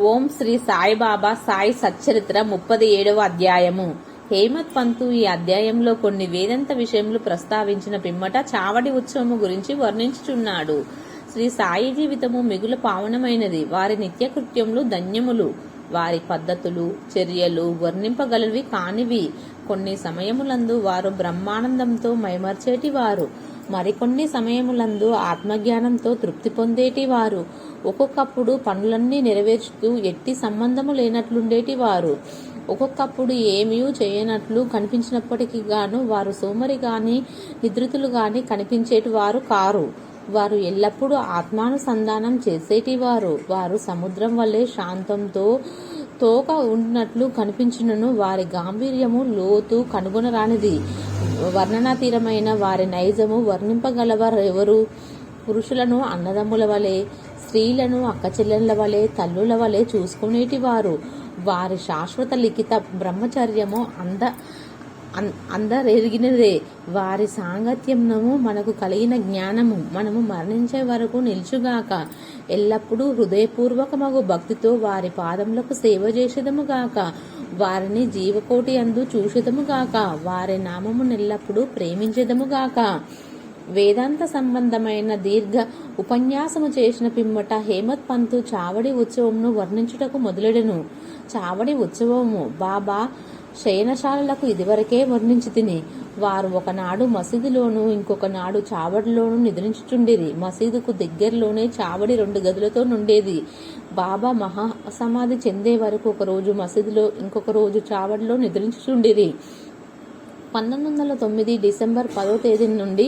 ఓం శ్రీ సాయిబాబా సాయి సచ్చరిత్ర ముప్పది ఏడవ అధ్యాయము. హేమత్ పంతు ఈ అధ్యాయంలో కొన్ని వేదంత విషయములు ప్రస్తావించిన పిమ్మట చావడి ఉత్సవము గురించి వర్ణించుచున్నాడు. శ్రీ సాయి జీవితము మిగుల పావనమైనది. వారి నిత్యకృత్యములు ధన్యములు. వారి పద్ధతులు చర్యలు వర్ణింపగలవి కానివి. కొన్ని సమయములందు వారు బ్రహ్మానందంతో మైమర్చేటి వారు మరికొన్ని సమయములందు ఆత్మజ్ఞానంతో తృప్తి పొందేటి వారు ఒక్కొక్కప్పుడు పనులన్నీ నెరవేర్చుతూ ఎట్టి సంబంధము లేనట్లుండేటి వారు ఒక్కొక్కప్పుడు ఏమీ చేయనట్లు కనిపించినప్పటికీ గాను వారు సోమరి గాని నిద్రితులు గాని కనిపించేటి వారు కారు. వారు ఎల్లప్పుడూ ఆత్మానుసంధానం చేసేటివారు. వారు సముద్రం వల్లే శాంతంతో తోక ఉన్నట్లు కనిపించినను. వారి గాంభీర్యము లోతు కనుగొనరానిది. వర్ణనాతీరమైన వారి నైజము వర్ణింపగలవారెవరు పురుషులను అన్నదమ్ముల వలె స్త్రీలను అక్కచెల్లెళ్ళ వలె తల్లుల వలె చూసుకునేటివారు. వారి శాశ్వత లిఖిత బ్రహ్మచర్యము అంద అందరెరిగినదే. వారి సాంగత్యమునము మనకు కలిగిన జ్ఞానము. మనము మరణించే వరకు నిలుచుగాక. ఎల్లప్పుడూ హృదయపూర్వకమగు భక్తితో వారి పాదములకు సేవ చేసేదముగాక వారిని జీవకోటి అందు చూసేదముగాక వారి నామము ఎల్లప్పుడూ ప్రేమించేదముగాక వేదాంత సంబంధమైన దీర్ఘ ఉపన్యాసము చేసిన పిమ్మట హేమత్ పంతు చావడి ఉత్సవంను వర్ణించుటకు మొదలెడెను. చావడి ఉత్సవము బాబా శయనశాలలకు ఇదివరకే వర్ణించి తిని వారు ఒకనాడు మసీదులోను ఇంకొక నాడు చావడిలోను మసీదుకు దగ్గరలోనే చావడి రెండు గదులతో నుండేది. బాబా మహాసమాధి చెందే వరకు ఒక రోజు మసీదులో ఇంకొక రోజు చావడిలో నిద్రించుచుండేది పంతొమ్మిది వందల తొమ్మిది డిసెంబర్ పదో తేదీ నుండి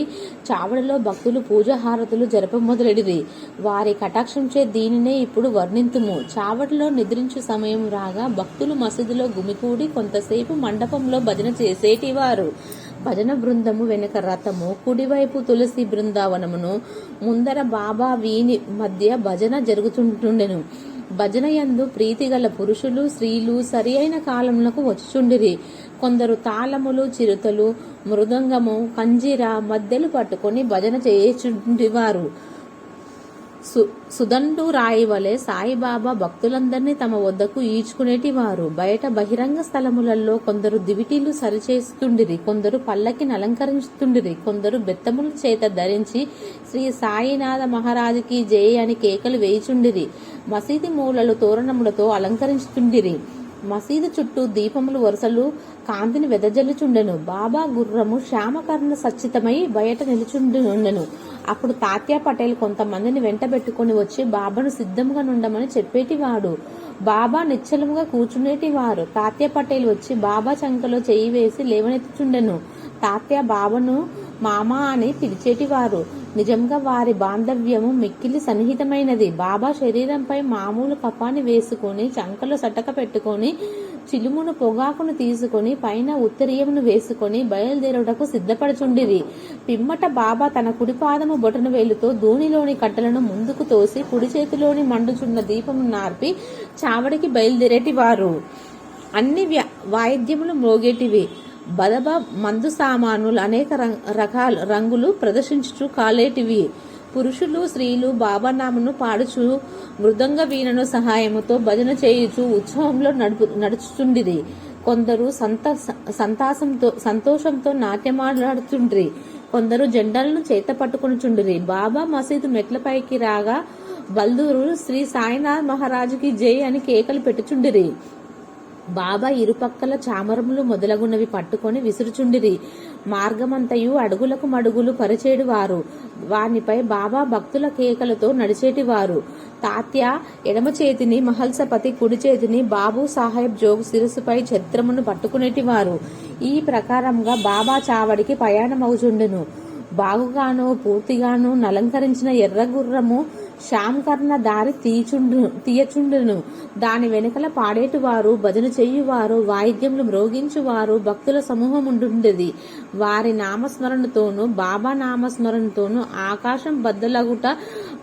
చావడలో భక్తులు పూజహారతులు జరప మొదలెడిరి వారి కటాక్షంచే దీనినే ఇప్పుడు వర్ణింతుము. చావడలో నిద్రించు సమయం రాగా భక్తులు మసీదులో గుమికూడి కొంతసేపు మండపంలో భజన చేసేటివారు. భజన బృందము వెనుక రథము కుడివైపు తులసి బృందావనమును ముందర బాబా వీని మధ్య భజన జరుగుతుంటుండెను. భజన యందు ప్రీతిగల పురుషులు స్త్రీలు సరి అయిన కాలములకు వచ్చుచుండిరి. కొందరు తాళములు చిరుతలు మృదంగము కంజీర మద్దెలు పట్టుకొని భజన చేయుచుండివారు. సు సుదండు రాయి వలె సాయిబాబా భక్తులందరినీ తమ వద్దకు ఈడ్చుకునేటివారు. బయట బహిరంగ స్థలములలో కొందరు దివిటీలు సరిచేస్తుండిరి కొందరు పల్లకిని అలంకరిస్తుండిరి కొందరు బెత్తముల చేత ధరించి శ్రీ సాయినాథ మహారాజుకి జయ అని కేకలు వేయిచుండిరి. మసీది మూలలు తోరణములతో అలంకరించుతుండిరి మసీదు చుట్టూ దీపములు వరుసలు కాంతిని వెదజల్లుచుండెను. బాబా గుర్రము శ్యామకర్ణ సచ్చితమై బయట నిలుచుండెను అప్పుడు తాత్యా పటేల్ కొంతమందిని వెంటబెట్టుకుని వచ్చి బాబాను సిద్ధంగా నుండమని చెప్పేటివాడు. బాబా నిశ్చలముగా కూర్చునేటివారు. తాత్యా పటేల్ వచ్చి బాబా చంకలో చేయి వేసి లేవనెత్తుచుండెను. తాత్య బాబాను మామా అని పిలిచేటివారు. నిజంగా వారి బాంధవ్యము మిక్కిలి సన్నిహితమైనది. బాబా శరీరంపై మామూలు కపాన్ని వేసుకొని చంకలో సటక పెట్టుకొని చిలుమును పొగాకును తీసుకొని పైన ఉత్తరీయమును వేసుకొని బయలుదేరుటకు సిద్ధపడుచుండిరి. పిమ్మట బాబా తన కుడిపాదము బొటను బొటన వేలుతో దూనిలోని కట్టలను ముందుకు తోసి కుడి చేతిలోని మండుచున్న దీపము నార్పి చావడికి బయలుదేరేటివారు. అన్ని వాయిద్యములు మోగేటివి. బదబ మందు సామానులు అనేక రం- రకాల రంగులు ప్రదర్శించుచు కాలేటివి. పురుషులు స్త్రీలు బాబానామను పాడుచు మృదంగ వీణను సహాయముతో భజన చేయుచు ఉత్సవంలో నడుపు నడుచుచుండిరి. కొందరు సంత సంతాసంతో సంతోషంతో నాట్యమాడుతుండ్రి కొందరు జెండాలను చేత పట్టుకునిచుండిరి. బాబా మసీదు మెట్లపైకి రాగా బల్దూరు శ్రీ సాయినాథ్ మహారాజుకి జై అని కేకలు పెట్టుచుండిరి. బాబా ఇరుపక్కల చామరములు మొదలగునవి పట్టుకొని విసురుచుండిరి. మార్గమంతయు అడుగులకు మడుగులు పరిచేడు వారు వానిపై బాబా భక్తుల కేకలతో నడిచేటివారు. తాత్య ఎడమ చేతిని మహల్సపతి కుడి చేతిని బాబు సాహెబ్ జోగు శిరస్సుపై ఛత్రమును పట్టుకునేటివారు. ఈ ప్రకారంగా బాబా చావడికి ప్రయాణమవుచుండెను. బాగుగాను పూర్తిగాను నలంకరించిన ఎర్ర గుర్రము శ్యామకర్ణ దారి తీచుండు తీయచుండును. దాని వెనుకల పాడేటివారు భజన చెయ్యువారు వాయిద్యములు మ్రోగించువారు భక్తుల సమూహం ఉండుండేది వారి నామస్మరణతోనూ బాబా నామస్మరణతోనూ ఆకాశం బద్దలగుట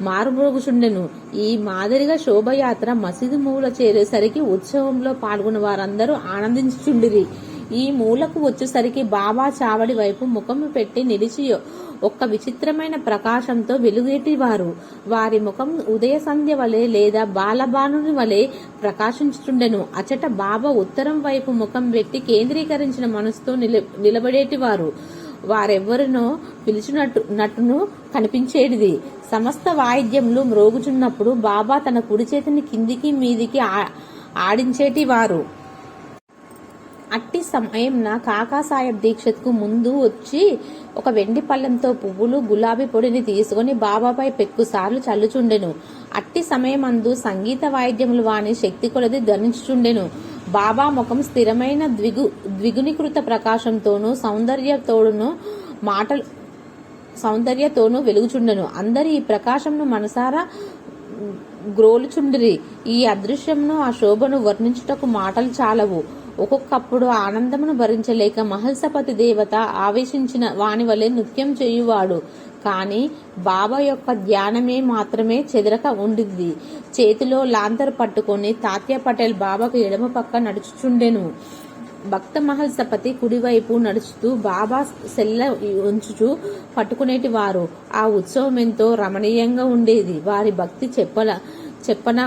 మారుమోగుచుండెను ఈ మాదిరిగా శోభయాత్ర మసీదు మూల చేరేసరికి ఉత్సవంలో పాల్గొన్న వారందరూ ఆనందించుచుండిరి. ఈ మూలకు వచ్చేసరికి బాబా చావడి వైపు ముఖము పెట్టి నిలిచి ఒక్క విచిత్రమైన ప్రకాశంతో వెలుగేటివారు. వారి ముఖం ఉదయ సంధ్య వలె లేదా బాలబానుని వలె ప్రకాశించుండెను అచట బాబా ఉత్తరం వైపు ముఖం పెట్టి కేంద్రీకరించిన మనసుతో నిల నిలబడేటివారు. వారెవ్వరినో పిలిచినట్టు నట్టును కనిపించేటిది. సమస్త వాయిద్యములు మ్రోగుచున్నప్పుడు బాబా తన కుడి చేతిని కిందికి మీదికి ఆ- ఆడించేటి వారు అట్టి సమయంన కాకాసాహెబ్ దీక్షత్కు ముందు వచ్చి ఒక వెండి పళ్ళెంతో పువ్వులు గులాబీ పొడిని తీసుకొని బాబాపై పెక్కుసార్లు చల్లుచుండెను. అట్టి సమయమందు సంగీత వాయిద్యములు వాని శక్తి కొలది ధనించుచుండెను బాబా ముఖం స్థిరమైన ద్విగు ద్విగుణీకృత ప్రకాశంతోనూ సౌందర్యతోడును మాటలు సౌందర్యతోనూ వెలుగుచుండెను. అందరి ఈ ప్రకాశంను మనసారా గ్రోలుచుండిరి. ఈ అదృశ్యమును ఆ శోభను వర్ణించుటకు మాటలు చాలవు. ఒక్కొక్కప్పుడు ఆనందమును భరించలేక మహల్సపతి దేవత ఆవేశించిన వాని వలె నృత్యం చేయువాడు. కాని బాబా యొక్క ధ్యానమే మాత్రమే చెదరక ఉండింది చేతిలో లాంతర్ పట్టుకొని తాత్య పటేల్ బాబాకు ఎడమ పక్క నడుచుచుండెను. భక్త మహల్సపతి కుడివైపు నడుచుతూ బాబా సెల్ల ఉంచుచూ పట్టుకునేటి వారు. ఆ ఉత్సవం ఎంతో రమణీయంగా ఉండేది. వారి భక్తి చెప్పల చెప్పన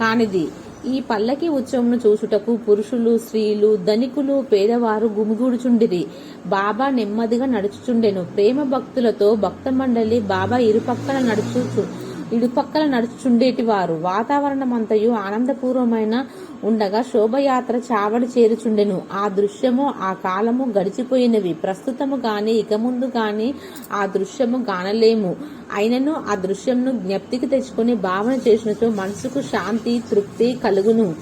కానిది. ఈ పల్లకి ఉత్సవమును చూసుటకు పురుషులు స్త్రీలు ధనికులు పేదవారు గుమిగూడుచుండిరి. బాబా నెమ్మదిగా నడుచుచుండెను. ప్రేమ భక్తులతో భక్త మండలి బాబా ఇరుపక్కన నడుచు ఇడుపక్కల నడుచుచుండేటి వారు వాతావరణమంతయు ఆనందపూర్వమైన ఉండగా శోభయాత్ర చావడి చేరుచుండెను. ఆ దృశ్యము ఆ కాలము గడిచిపోయినవి. ప్రస్తుతము గాని ఇక ముందు గాని ఆ దృశ్యము గానలేము. అయినను ఆ దృశ్యంను జ్ఞప్తికి తెచ్చుకొని భావన చేసినచో మనసుకు శాంతి తృప్తి కలుగును.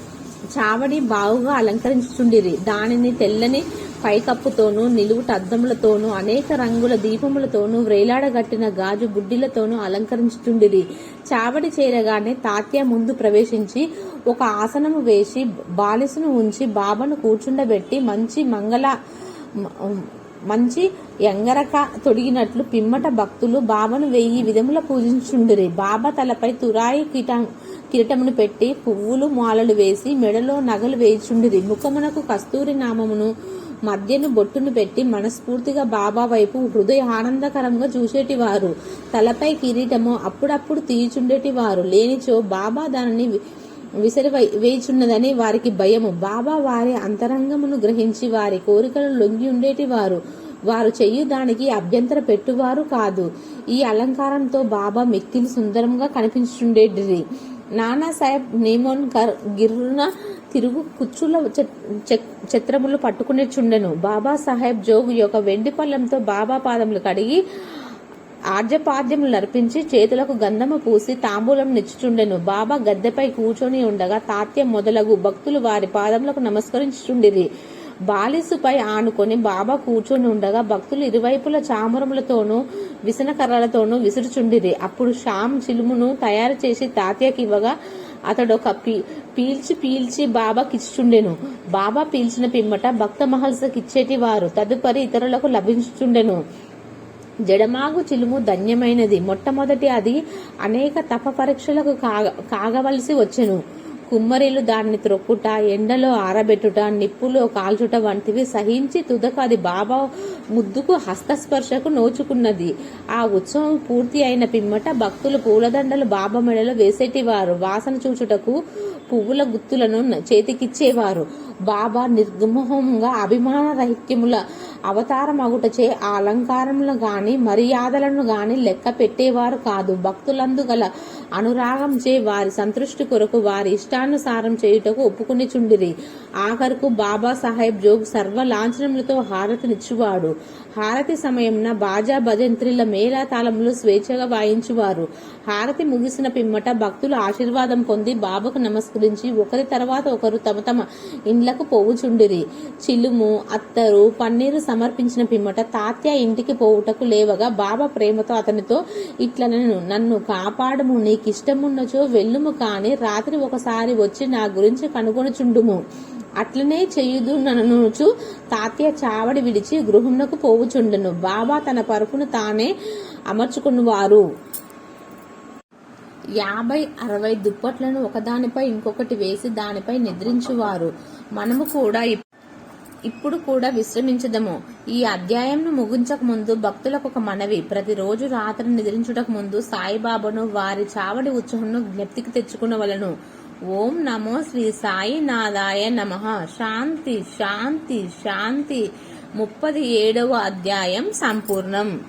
చావడి బావుగా అలంకరించుచుండిరి. దానిని తెల్లని పైకప్పుతోనూ నిలువుట అద్దములతోనూ అనేక రంగుల దీపములతోనూ వ్రేలాడగట్టిన గాజు బుడ్డిలతోనూ అలంకరించుతుండిరి చావడి చేరగానే తాత్య ముందు ప్రవేశించి ఒక ఆసనము వేసి బాలిసును ఉంచి బాబాను కూర్చుండబెట్టి మంచి మంగళ మంచి ఎంగరక తొడిగినట్లు పిమ్మట భక్తులు బాబాను వెయ్యి విధముల పూజించుండిరి బాబా తలపై తురాయి కిటం కిరీటమును పెట్టి పువ్వులు మాలలు వేసి మెడలో నగలు వేయిచుండిరి. ముఖమునకు కస్తూరి నామమును మధ్యను బొట్టును పెట్టి మనస్ఫూర్తిగా బాబా వైపు హృదయ ఆనందకరంగా చూసేటివారు. తలపై కిరీటము అప్పుడప్పుడు తీయుచుండేటివారు. లేనిచో బాబా దానిని వి- విసిరి వేయుచున్నదని వారికి భయము. బాబా వారి అంతరంగమును గ్రహించి వారి కోరికలు లొంగి ఉండేటివారు. వారు చెయ్యి దానికి అభ్యంతర పెట్టువారు కాదు. ఈ అలంకారంతో బాబా మిక్కిలి సుందరంగా కనిపించుండేటిది నానాసాహెబ్ నేమోన్ నేమోన్కర్ గిర్రున తిరుగు కుచ్చుల చిత్రములు పట్టుకునే చుండెను. బాబా సాహెబ్ జోగు యొక్క వెండి పళ్ళెంతో బాబా పాదములు కడిగి ఆర్జపాద్యములు నర్పించి చేతులకు గంధము పూసి తాంబూలం నిచ్చుచుండెను. బాబా గద్దెపై కూర్చొని ఉండగా తాత్యం మొదలగు భక్తులు వారి పాదములకు నమస్కరించుచుండిరి. బాలిసుపై ఆనుకొని బాబా కూర్చొని ఉండగా భక్తులు ఇరువైపుల చామరములతోనూ విసనకర్రలతోనూ విసురుచుండిరి. అప్పుడు శ్యామ్ చిలుమును తయారు చేసి తాతయ్యకివ్వగా అతడు ఒక పీ పీల్చి పీల్చి బాబా ఇచ్చుచుండెను బాబా పీల్చిన పిమ్మట భక్త మహల్సకిచ్చేటి వారు తదుపరి ఇతరులకు లభించుచుండెను. జడమాగు చిలుము ధన్యమైనది. మొట్టమొదటి అది అనేక తప పరీక్షలకు కాగ కాగవలసి వచ్చెను. కుమ్మరిలు దాన్ని త్రొక్కుట ఎండలో ఆరబెట్టుట నిప్పులో కాల్చుట వంటివి సహించి తుదకు అది బాబా ముద్దుకు హస్తస్పర్శకు నోచుకున్నది. ఆ ఉత్సవం పూర్తి అయిన పిమ్మట భక్తులు పూలదండలు బాబా మెడలో వేసేటివారు. వాసన చూచుటకు పువ్వుల గుత్తులను చేతికిచ్చేవారు. బాబా నిర్గమోహంగా అభిమాన రహిత్యముల అవతారమగుటచే ఆ అలంకారములు గాని మర్యాదలను గాని లెక్క పెట్టేవారు కాదు. భక్తులందు గల అనురాగంచే వారి సంతృష్టి కొరకు వారి ఇష్టానుసారం చేయుటకు ఒప్పుకుని చుండిరి ఆఖరుకు బాబా సాహెబ్ జోగ్ సర్వ లాంఛనములతో హారతినిచ్చువాడు. హారతి సమయంన బాజా భజంత్రిల మేళా తాళములు స్వేచ్ఛగా వాయించువారు. హారతి ముగిసిన పిమ్మట భక్తులు ఆశీర్వాదం పొంది బాబాకు నమస్కరించి ఒకరి తర్వాత ఒకరు తమ తమ ఇండ్లకు పోవుచుండిరి. చిలుము అత్తరు పన్నీరు సమర్పించిన పిమ్మట తాత్య ఇంటికి పోవుటకు లేవగా బాబా ప్రేమతో అతనితో ఇట్లనను నన్ను నన్ను కాపాడము నీకిష్టమున్నచో వెళ్ళుము కాని రాత్రి ఒకసారి వచ్చి నా గురించి కనుగొనుచుండుము. అట్లనే చెయ్యుదు ననుచు. తాత్య చావడి విడిచి గృహమునకు పోవుచుండెను. బాబా తన పరుపును తానే అమర్చుకున్నవారు యాభై అరవై దుప్పట్లను ఒకదానిపై ఇంకొకటి వేసి దానిపై నిద్రించువారు. మనము కూడా ఇప్పుడు కూడా విశ్రమించదము. ఈ అధ్యాయంను ముగించక ముందు భక్తులకు ఒక మనవి. ప్రతిరోజు రాత్రి నిద్రించుటకు ముందు సాయిబాబాను వారి చావడి ఉత్సవంను జ్ఞప్తికి తెచ్చుకునవలను. ఓం నమో శ్రీ సాయినాథాయ నమ. శాంతి శాంతి శాంతి. ముప్పది ఏడవ అధ్యాయం సంపూర్ణం.